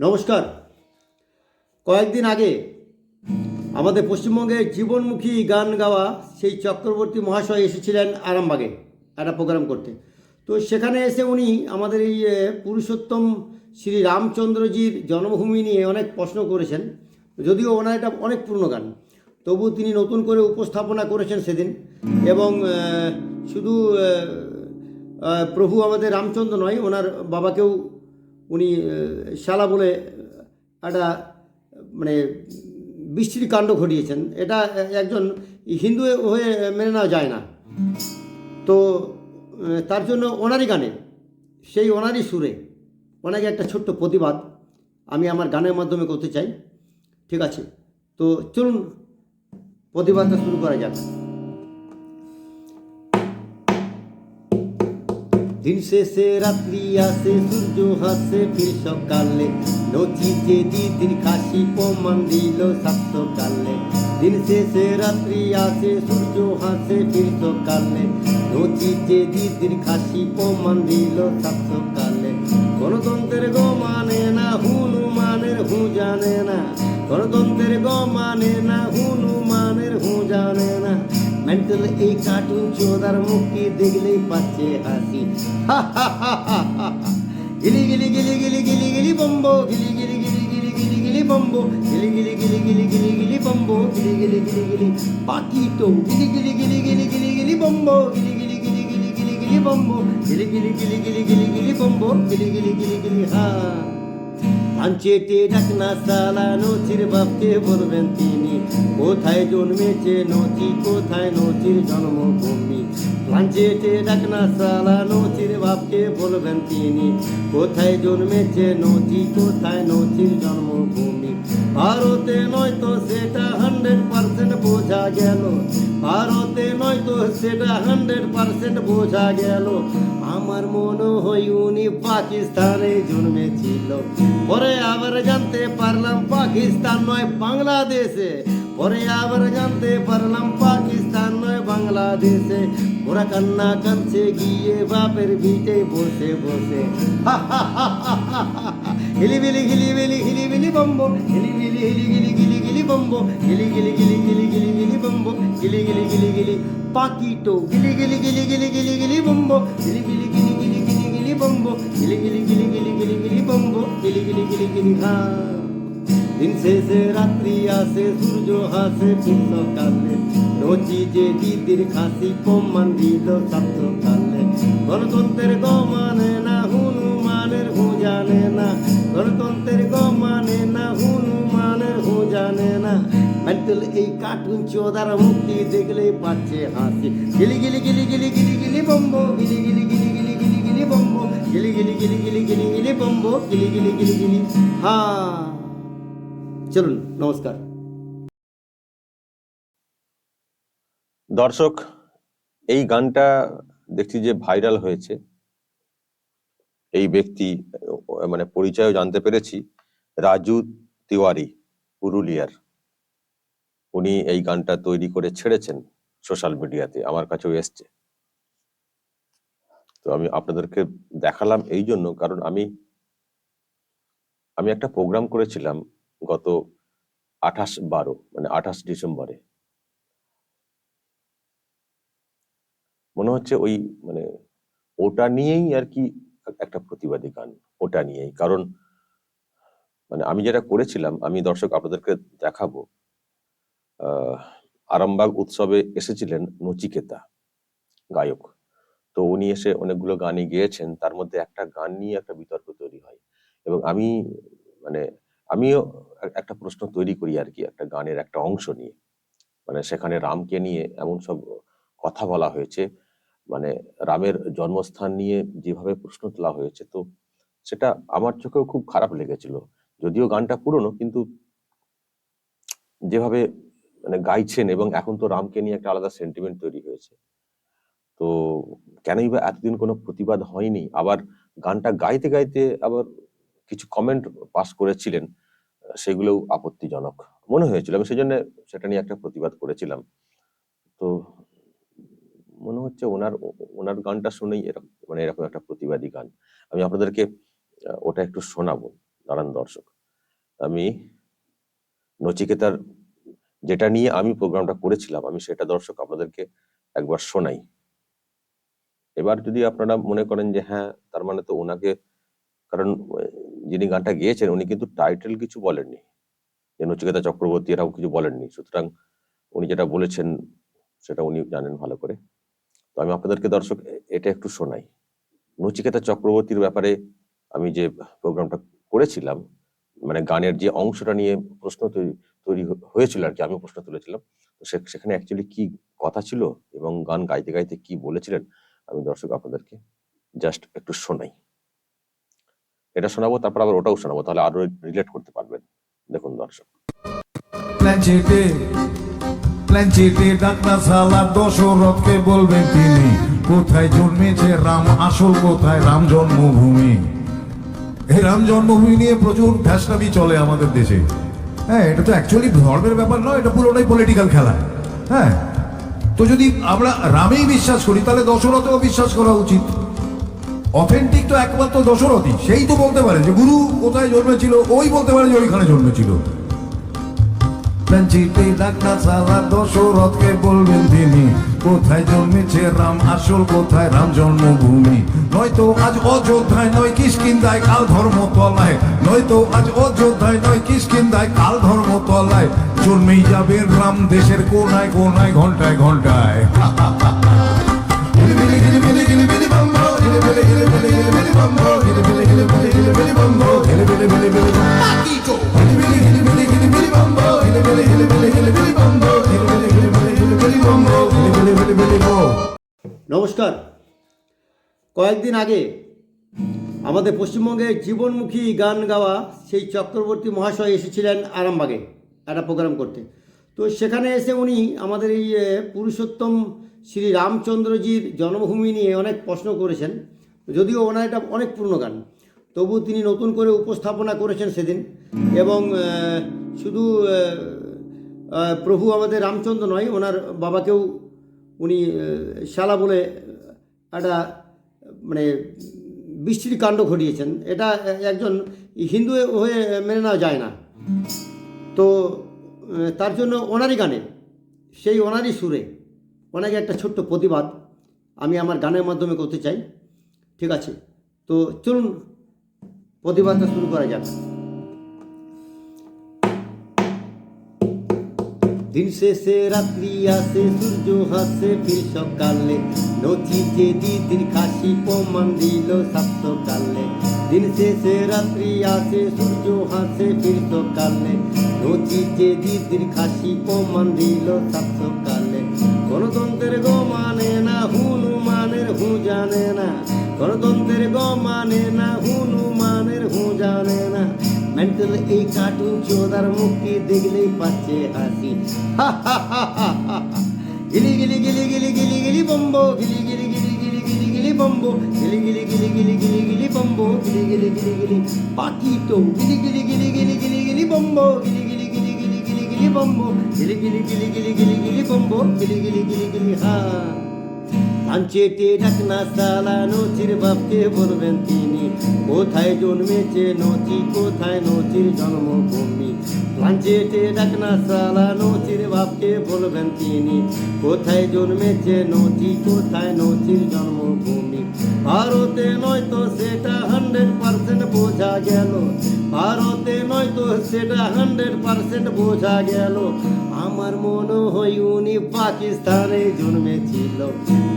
নমস্কার। কয়েকদিন আগে আমাদের পশ্চিমবঙ্গের জীবনমুখী গান গাওয়া সেই চক্রবর্তী মহাশয় এসেছিলেন আরামবাগে একটা প্রোগ্রাম করতে। তো সেখানে এসে উনি আমাদের এই পুরুষোত্তম শ্রী রামচন্দ্রজির জন্মভূমি নিয়ে অনেক প্রশ্ন করেছেন। যদিও ওনার এটা অনেক পুরনো গান। তবু তিনি নতুন করে উপস্থাপনা করেছেন সেদিন এবং শুধু প্রভু আমাদের রামচন্দ্র নয়, ওনার বাবাকেও উনি শালা বলে একটা মানে বৃষ্টির কাণ্ড ঘটিয়েছেন। এটা একজন হিন্দু হয়ে মেনে নেওয়া যায় না। তো তার জন্য ওনারই গানে, সেই ওনারই সুরে ওনাকে একটা ছোট্ট প্রতিবাদ আমি আমার গানের মাধ্যমে করতে চাই। ঠিক আছে? তো চলুন, প্রতিবাদটা শুরু করা যাক। দিন শেষে রাত্রি আসে, সূর্য হাসে ফির সকালে নচিতে দিদির খাসি প্রমাণ দিল সাত সকালে দিন শেষে রাত্রি আসে, সূর্য হাসে ফির সকালে নচিতে দিদির খাসি প্রমাণ দিল সাত সকালে গণতন্ত্রের গো মানে না, হনুমানের হু জানে না। গণতন্ত্রের গো মানে না, হনুমানের হু জানে না। মেন্টাল এই কার্টুন চোদার মুখে দেখলেই পাচ্ছে হাসি গিলি গিলি গিলি গিলি গিলি গিলি বম্বো গিলি গিলি গিলি গিলি গিলি গিলি বম্বো গিলি গিলি গিলি গিলি গিলি গিলি বম্বো গিলি গিলি গিলি গিলি পাকিটো গিলি গিলি গিলি গিলি গিলি গিলি বম্বো গিলি গিলি গিলি গিলি গিলি গিলি বম্বো গিলি গিলি গিলি গিলি গিলি গিলি বম্বো গিলি গিলি গিলি গিলি হা লাঞ্চেটে ডাকনা সালা নচির বাপকে বলবেন তিনি কোথায় জন্মেছে নচি কোথায় নচির জন্মভূমি? লাঞ্চেটে ডাকনা সালা নচির বাপকে বলবেন তিনি। কোথায় জন্মেছে নচি কোথায় নচির জন্মভূমি? ভারতে নয়তো সেটা হান্ড্রেড পার্সেন্ট বোঝা গেল। ভারতে নয়তো সেটা হান্ড্রেড পার্সেন্ট বোঝা গেল। আমার মনে হয় উনি পাকিস্তানে জন্মেছিল। পরে আবার জানতে পারলাম পাকিস্তান নয়, বাংলাদেশে। পরে আবার জানতে পারলাম পাকিস্তান বাংলাদেশে। ওরা কান্না কাঁদছে, গিয়ে বাপের ভিটে বসে বসে। হিলিবিলি হিলিবিলি হিলিবিলি বম্বো। হিলিবিলি হিলি গিলি গিলি গিলি বম্বো। হিলি গিলি গিলি গিলি গিলি গিলি বম্বো। গিলি গিলি গিলি গিলি পাকিটো। গিলি গিলি গিলি গিলি গিলি গিলি বম্বো। গিলি গিলি গিলি গিলি গিলি গিলি বম্বো। গিলি গিলি গিলি গিলি গিলি গিলি বম্বো। গিলি গিলি গিলি গিলি হা। দিন শেষে রাত্রি আসে, সূর্য হাসে ফির সকালে নচি যে দিদির খাসি প্রমাণ দিল সাত সকালে গণতন্ত্রের গ মানে না হনুমানের হু জানে না গণতন্ত্রের গ মানে না হনুমানের হু জানে না মেন্টাল এই কার্টুন চোদার মুক্তি দেখলেই পাচ্ছে হাসি গিলি গিলি গিলি গিলি গিলি গিলি বম্বো গিলি গিলি গিলি গিলি গিলি গিলি বম্বো গিলি গিলি গিলি গিলি গিলি গিলি বম্বো গিলি গিলি গিলি গিলি হা চলুন নমস্কার দর্শক, এই গানটা দেখছি যে ভাইরাল হয়েছে। এই ব্যক্তি মানে পরিচয় জানতে পেরেছি, রাজু তিওয়ারি, পুরুলিয়ার। উনি এই গানটা তৈরি করে ছেড়েছেন সোশ্যাল মিডিয়াতে, আমার কাছেও এসছে। তো আমি আপনাদেরকে দেখালাম এই জন্য, কারণ আমি আমি একটা প্রোগ্রাম করেছিলাম গত আঠাশ বারো মানে আঠাশ ডিসেম্বরে। মনে হচ্ছে ওই মানে ওটা নিয়েই আর কি একটা প্রতিবাদী গান, ওটা নিয়েই। কারণ মানে আমি যেটা করেছিলাম, আমি দর্শক আপনাদেরকে দেখাবো আরামবাগ উৎসবে এসেছিলেন নচিকেতা গায়ক। তো উনি এসে অনেকগুলো গানই গেয়েছেন, তার মধ্যে একটা গান নিয়ে একটা বিতর্ক তৈরি হয়। এবং আমি মানে আমিও একটা প্রশ্ন তৈরি করি আর কি, একটা গানের একটা অংশ নিয়ে। মানে সেখানে রামকে নিয়ে এমন সব কথা বলা হয়েছে। মানে রামের জন্মস্থান নিয়ে যেভাবে প্রশ্ন তোলা হয়েছে, তো সেটা আমার চোখেও খুব খারাপ লেগেছিল। যদিও গানটা পুরনো, কিন্তু যেভাবে মানে গাইছেন এবং এখন তো রামকে নিয়ে একটা আলাদা সেন্টিমেন্ট তৈরি হয়েছে। তো কেনই বা এতদিন কোনো প্রতিবাদ হয়নি? আবার গানটা গাইতে গাইতে আবার কিছু কমেন্ট পাস করেছিলেন, সেগুলোও আপত্তিজনক মনে হয়েছিল। আমি সেই জন্য সেটা নিয়ে একটা প্রতিবাদ করেছিলাম। তো মনে হচ্ছে ওনার ওনার গানটা শুনেই এরকম মানে এরকম একটা প্রতিবাদী গান। আমি আপনাদেরকে ওটা একটু শোনাবো নানান দর্শক। আমি নচিকেতার যেটা নিয়ে আমি প্রোগ্রামটা করেছিলাম, আমি সেটা দর্শক আপনাদেরকে একবার শোনাই। এবার যদি আপনারা মনে করেন যে হ্যাঁ তার মানে তো ওনাকে, কারণ যিনি গানটা গেয়েছেন, উনি কিন্তু টাইটেল কিছু বলেননি। যে নচিকেতা চক্রবর্তী এরাও কিছু বলেননি। সুতরাং উনি যেটা বলেছেন, সেটা উনি জানেন ভালো করে। তো আমি আপনাদেরকে দর্শক এটা একটু শোনাই। নচিকেতা চক্রবর্তীর ব্যাপারে আমি যে প্রোগ্রামটা করেছিলাম মানে গানের যে অংশটা নিয়ে প্রশ্ন তৈরি তৈরি হয়েছিল আর কি আমি প্রশ্ন তুলেছিলাম, তো সেখানে অ্যাকচুয়ালি কি কথা ছিল এবং গান গাইতে গাইতে কি বলেছিলেন, আমি দর্শক আপনাদেরকে জাস্ট একটু শোনাই। এটা শোনাবো, তারপর আবার ওটাও শোনাবো, তাহলে আরও রিলেট করতে পারবেন। দেখুন দর্শক। প্ল্যাঞ্চেটে প্ল্যাঞ্চেটে ডাক্তার সালা দশরথকে বলবেন তিনি। কোথায় জন্মেছে রাম, আসল কোথায় রাম জন্মভূমি? এই রাম জন্মভূমি নিয়ে প্রচুর ফ্যাসলামি চলে আমাদের দেশে। হ্যাঁ এটা তো অ্যাকচুয়ালি ধর্মের ব্যাপার নয়, এটা পুরোটাই পলিটিক্যাল খেলা। হ্যাঁ তো যদি আমরা রামেই বিশ্বাস করি, তাহলে দশরথেও বিশ্বাস করা উচিত। অথেন্টিক তো একমাত্র দশরথই, সেই তো বলতে পারে যে, গুরু কোথায় জন্মেছিল? ওই বলতে পারে যে, ওইখানে জন্মেছিল। প্রাঞ্চিতে ডাক্তার সালা দশরথকে বলবেন তিনি। কোথায় জন্মেছে রাম? আসল কোথায় রাম জন্মভূমি? নয়তো আজ অযোধ্যায় নয় কিসকিন্দায় কাল ধর্মতলায়। নয়তো আজ অযোধ্যায় নয় কিসকিন্দায় কাল ধর্মতলায়। জন্মেই যাবে রাম দেশের কোনায় কোনায় ঘন্টায় ঘন্টায়। গিলিবিলি নমস্কার। কয়েকদিন আগে আমাদের পশ্চিমবঙ্গের জীবনমুখী গান গাওয়া সেই চক্রবর্তী মহাশয় এসেছিলেন আরামবাগে একটা প্রোগ্রাম করতে। তো সেখানে এসে উনি আমাদের এই পুরুষোত্তম শ্রী রামচন্দ্রজির জন্মভূমি নিয়ে অনেক প্রশ্ন করেছেন। যদিও ওনার এটা অনেক পুরনো গান। তবু তিনি নতুন করে উপস্থাপনা করেছেন সেদিন। এবং শুধু প্রভু আমাদের রামচন্দ্র নয়, ওনার বাবাকেও উনি শালা বলে একটা মানে বৃষ্টির কাণ্ড ঘটিয়েছেন। এটা একজন হিন্দু হয়ে মেনে নেওয়া যায় না। তো তার জন্য ওনারই গানে, সেই ওনারই সুরে ওনাকে একটা ছোট্ট প্রতিবাদ আমি আমার গানের মাধ্যমে করতে চাই। ঠিক আছে? তো চলুন, প্রতিবাদটা শুরু করা যাক। দিন শেষে, রাত্রি আসে, সূর্য হাসে ফির সকালে। নচিতে দিদির খাসি প্রমাণ দিল সাত সকালে দিন শেষে, রাত্রি আসে, সূর্য হাসে ফির সকালে। নচিতে দিদির খাসি প্রমাণ দিল সাত সকালে গণতন্ত্রের গো মানে না, হনুমানের হু জানে না। গণতন্ত্রের গো মানে না, হনুমানের হু জানে মেন্টাল এই কার্টুন চোদার মুক্তি দেখলেই পাচ্ছে হাসি গিলি গিলি গিলি গিলি গিলি গিলি বম্বো গিলি গিলি গিলি গিলি গিলি গিলি বম্বো গিলি গিলি গিলি গিলি গিলি গিলি বম্বো গিলি গিলি গিলি গিলি পাকিটো গিলি গিলি গিলি গিলি গিলি গিলি বম্বো গিলি গিলি গিলি গিলি গিলি গিলি বম্বো গিলি গিলি গিলি গিলি গিলি গিলি বম্বো গিলি গিলি গিলি গিলি হা লাঞ্চেটে ঢাকনা সালা নচির বাপকে বলবেন তিনি। কোথায় জন্মেছে নচি, কোথায় নচির জন্মভূমি? লাঞ্চেটে ঢাকনা সালা নচির বাপকে বলবেন তিনি। কোথায় জন্মেছে নচি, কোথায় নচির জন্মভূমি? ভারতে নয়তো সেটা হান্ড্রেড পার্সেন্ট বোঝা গেল। ভারতে নয়তো সেটা হান্ড্রেড পার্সেন্ট বোঝা গেল। আমার মনে হয় উনি পাকিস্তানে জন্মেছিল।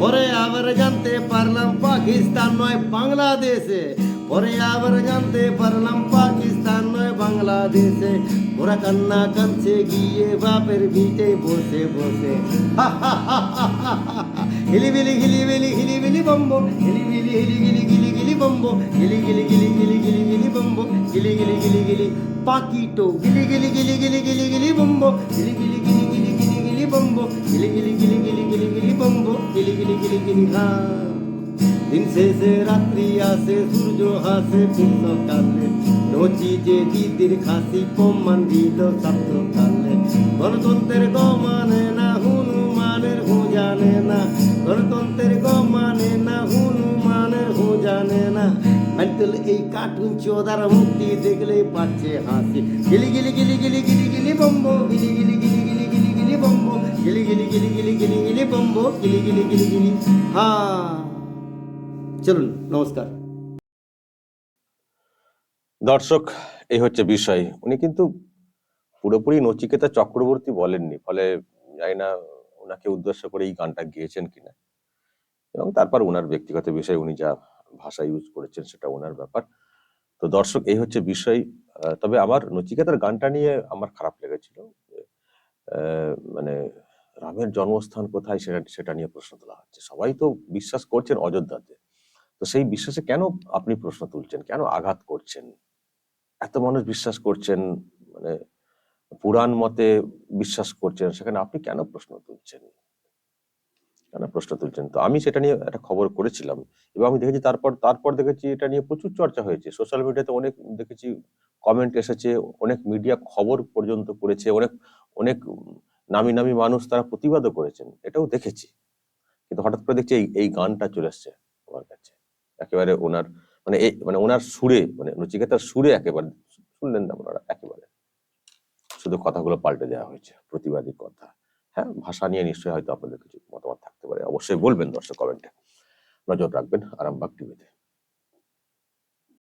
পরে আবার জানতে পারলাম পাকিস্তান নয় বাংলাদেশে। পরে আবার জানতে পারলাম পাকিস্তান নয় বাংলাদেশে। ওরা কান্না কাঁদছে, গিয়ে বাপের ভিটে বসে বসে। হিলিবিলি হিলিবিলি হিলিবিলি বম্বো। হিলিবিলি হিলি গিলি গিলি গিলি বম্বো। হিলি গিলি গিলি গিলি গিলি গিলি বম্বো। গিলি গিলি গিলি গিলি পাকিটো। গিলি গিলি গিলি গিলি গিলি গিলি বম্বো। গিলি গিলি গিলি গিলি গিলি গিলি বম্বো। গিলি গিলি গিলি গিলি গিলি গিলি বম্বো। গিলি গিলি গিলি গিলি হা দিন শেষে রাত্রি আসে, সূর্য হাসে ফির সকালে নচি যে দিদির খাসি প্রমাণ দিল সাত সকালে গণতন্ত্রের গ মানে না, হনুমানের হু জানে না। গণতন্ত্রের মানে না মেন্টাল এই কার্টুন চোদার মুক্তি দেখলে পাচ্ছে হাসি গিলি গিলি গিলি গিলি গিলি গিলি বম্বো গিলি গিলি গিলি গিলি গিলি গিলি বম্বো গিলি গিলি গিলি গিলি গিলি গিলি বম্বো গিলি গিলি গিলি গিলি হা চলুন নমস্কার দর্শক এই হচ্ছে বিষয় উনি কিন্তু পুরোপুরি নচিকেতা চক্রবর্তী বলেননি ফলে জানি না ওনাকে উদ্দেশ্য করে এই গানটা গেয়েছেন কিনা এবং তারপর ওনার ব্যক্তিগত বিষয় উনি যা ভাষা ইউজ করেছেন, সেটা ওনার ব্যাপার। তো দর্শক, এই হচ্ছে বিষয়। তবে আমার নচিকেতার গানটা নিয়ে আমার খারাপ লেগেছিল। মানে রামের জন্মস্থান কোথায়, সেটা সেটা নিয়ে প্রশ্ন তোলা হচ্ছে। সবাই তো বিশ্বাস করছেন অযোধ্যাতে। তো সেই বিশ্বাসে কেন আপনি প্রশ্ন তুলছেন? কেন আঘাত করছেন? এত মানুষ বিশ্বাস করছেন মানে পুরাণ মতে বিশ্বাস করছেন, সেখানে আপনি কেন প্রশ্ন তুলছেন? কেন প্রশ্ন তুলছেন? তো আমি সেটা নিয়ে একটা খবর করেছিলাম এবং আমি দেখেছি তারপর তারপর দেখেছি এটা নিয়ে প্রচুর চর্চা হয়েছে। সোশ্যাল মিডিয়াতে অনেক দেখেছি কমেন্ট এসেছে, অনেক মিডিয়া খবর পর্যন্ত করেছে অনেক অনেক নামি নামি মানুষ তারা প্রতিবাদও করেছেন, এটাও দেখেছি। কিন্তু হঠাৎ করে দেখছি এই গানটা চলে এসছে আমার কাছে। একেবারে ওনার মানে এই মানে ওনার সুরে মানে নচিকেতার সুরে একেবারে, শুনলেন না ওনারা, একেবারে। শুধু কথাগুলো পাল্টে দেওয়া হয়েছে, প্রতিবাদী কথা। হ্যাঁ ভাষা নিয়ে নিশ্চয়ই হয়তো আপনাদের কিছু মতামত থাকতে পারে। অবশ্যই বলবেন দর্শক কমেন্টে। নজর রাখবেন আরামবাগ টিভিতে